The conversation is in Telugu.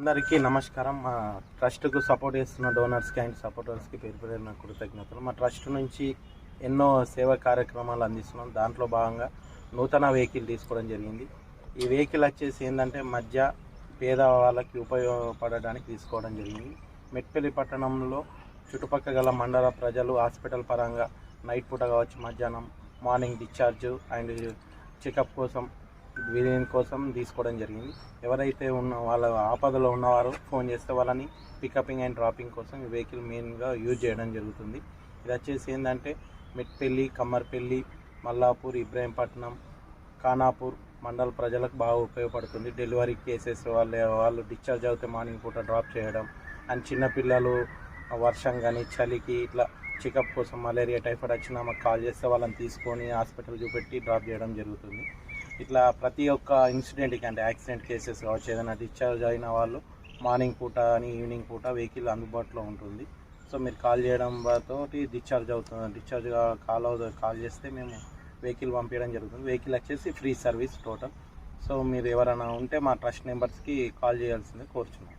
అందరికీ నమస్కారం. మా ట్రస్ట్కు సపోర్ట్ చేస్తున్న డోనర్స్కి అండ్ సపోర్టర్స్కి పేరు పేరున కృతజ్ఞతలు. మా ట్రస్ట్ నుంచి ఎన్నో సేవా కార్యక్రమాలు అందిస్తున్నాం. దాంట్లో భాగంగా నూతన వెహికల్ తీసుకోవడం జరిగింది. ఈ వెహికల్ వచ్చేసి ఏంటంటే మధ్య పేద వాళ్ళకి ఉపయోగపడడానికి తీసుకోవడం జరిగింది. మెట్పల్లి పట్టణంలో చుట్టుపక్కల గల మండల ప్రజలు హాస్పిటల్ పరంగా నైట్ పూట కావచ్చు మధ్యాహ్నం మార్నింగ్ డిశ్చార్జ్ అండ్ చెకప్ కోసం వీరి కోసం తీసుకోవడం జరిగింది. ఎవరైతే ఉన్న వాళ్ళ ఆపదలో ఉన్నవారో ఫోన్ చేస్తే వాళ్ళని పికపింగ్ అండ్ డ్రాపింగ్ కోసం ఈ వెహికల్ మెయిన్గా యూజ్ చేయడం జరుగుతుంది. ఇది వచ్చేసి ఏంటంటే మెట్పల్లి కమ్మర్పల్లి మల్లాపూర్ ఇబ్రాహీంపట్నం ఖానాపూర్ మండల ప్రజలకు బాగా ఉపయోగపడుతుంది. డెలివరీ కేసెస్ వాళ్ళ వాళ్ళు డిశ్చార్జ్ అవుతే మార్నింగ్ పూట డ్రాప్ చేయడం అండ్ చిన్నపిల్లలు వర్షం కానీ చలికి ఇట్లా చెకప్ కోసం మలేరియా టైఫాయిడ్ వచ్చినా మాకు కాల్ చేస్తే వాళ్ళని తీసుకొని హాస్పిటల్ చూపెట్టి డ్రాప్ చేయడం జరుగుతుంది. ఇట్లా ప్రతి ఒక్క ఇన్సిడెంట్కి అంటే యాక్సిడెంట్ కేసెస్ కావచ్చు ఏదైనా డిశ్చార్జ్ అయిన వాళ్ళు మార్నింగ్ పూట అని ఈవినింగ్ పూట వెహికల్ అందుబాటులో ఉంటుంది. సో మీరు కాల్ చేయడం తోటి డిశ్చార్జ్ అవుతుంది. డిశ్చార్జ్ కాల్ అవుతుంది కాల్ చేస్తే మేము వెహికల్ పంపించడం జరుగుతుంది. వెహికల్ వచ్చేసి ఫ్రీ సర్వీస్ టోటల్ సో మీరు ఎవరైనా ఉంటే మా ట్రస్ట్ నెంబర్స్కి కాల్ చేయాల్సిందే కోరుచున్నాం.